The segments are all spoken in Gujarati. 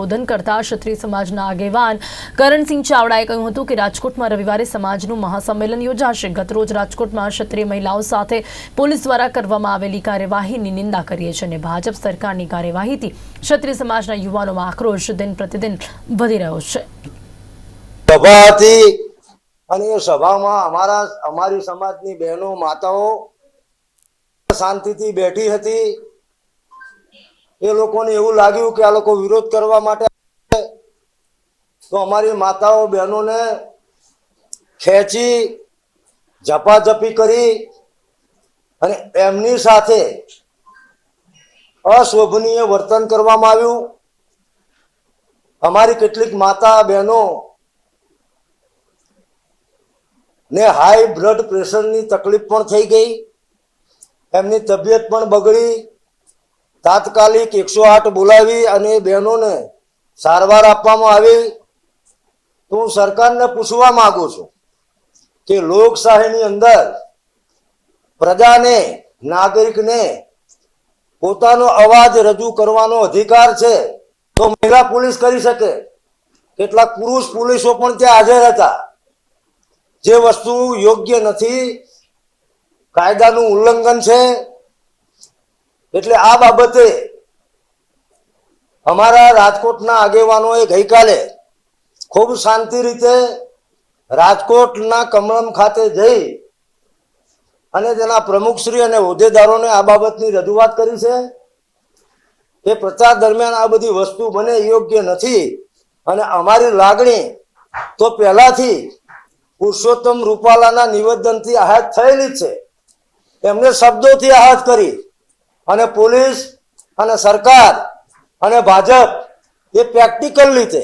સંબોધન કરતા ક્ષત્રિય સમાજના આગેવાન કરણસિંહ ચાવડાએ કહ્યું હતું કે રાજકોટમાં રવિવારે સમાજનું મહાસંમેલન યોજાશે. ગતરોજ રાજકોટમાં ક્ષત્રિય મહિલાઓ સાથે પોલીસ દ્વારા કરવામાં આવેલી કાર્યવાહીની નિંદા કરીએ છીએ અને ભાજપ સરકારની કાર્યવાહીથી ક્ષત્રિય સમાજના યુવાનોમાં આક્રોશ દિન પ્રતિદિન વધી રહ્યો છે. સભા હતી અને એ સભામાં અમારા અમારી સમાજની બહેનો, માતાઓ શાંતિથી બેઠી હતી. એ લોકોને એવું લાગ્યું કે આ લોકો વિરોધ કરવા માટે તો અમારી માતાઓ બહેનોને ખેંચી, ઝપાઝપી કરી અને એમની સાથે અશોભનીય વર્તન કરવામાં આવ્યું. અમારી કેટલીક માતા બહેનો ને હાઈ બ્લડ પ્રેશરની તકલીફ પણ થઈ ગઈ. એમની તબિયત પણ બગડી. તાત્કાલિક એકસો આઠ બોલાવી અને બહેનોને સારવાર આપવામાં આવી તો હું સરકારને પૂછવા માંગુ છું કે લોકશાહીની અંદર પ્રજાને, નાગરિકને પોતાનો અવાજ રજૂ કરવાનો અધિકાર છે, તો મહિલા પોલીસ કરી શકે. કેટલાક પુરુષ પોલીસો પણ ત્યાં હાજર હતા. જે વસ્તુ યોગ્ય નથી, કાયદાનું ઉલ્લંઘન છે એટલે આ બાબતે અમારા રાજકોટના આગેવાનોએ ગઈકાલે ખૂબ શાંતિ રીતે રાજકોટના કમલમ ખાતે જઈ અને તેના પ્રમુખશ્રી અને હોદ્દેદારોને આ બાબતની રજૂઆત કરી છે કે પ્રચાર દરમિયાન આ બધી વસ્તુ બને યોગ્ય નથી અને અમારી લાગણી તો પહેલાથી પુરુષોત્તમ રૂપાલાના નિવેદનથી આહત થયેલી છે. એમને શબ્દોથી આહત કરી. અને પોલીસ અને સરકાર અને ભાજપ એ પ્રેક્ટિકલ રીતે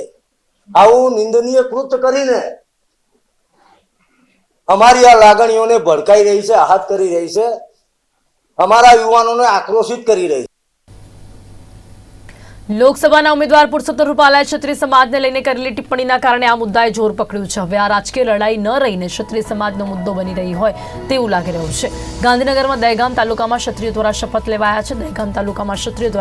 આવું નિંદનીય કૃત કરીને અમારી આ લાગણીઓને ભડકાઈ રહી છે, આહત કરી રહી છે. અમારા યુવાનોને આક્રોશિત કરી રહી છે. લોકસભાના ઉમેદવાર પુરુષોત્તમ રૂપાલાએ ક્ષત્રિય સમાજને લઈને કરેલી ટિપ્પણીના કારણે આ મુદ્દાએ જોર પકડ્યું છે. હવે આ રાજકીય લડાઈ ન રહીને ક્ષત્રિય સમાજનો મુદ્દો બની રહી હોય તેવું લાગી રહ્યું છે. ગાંધીનગરમાં દહેગામ તાલુકામાં ક્ષત્રિય દ્વારા શપથ લેવાયા છે. દહેગામ તાલુકામાં ક્ષત્રિયો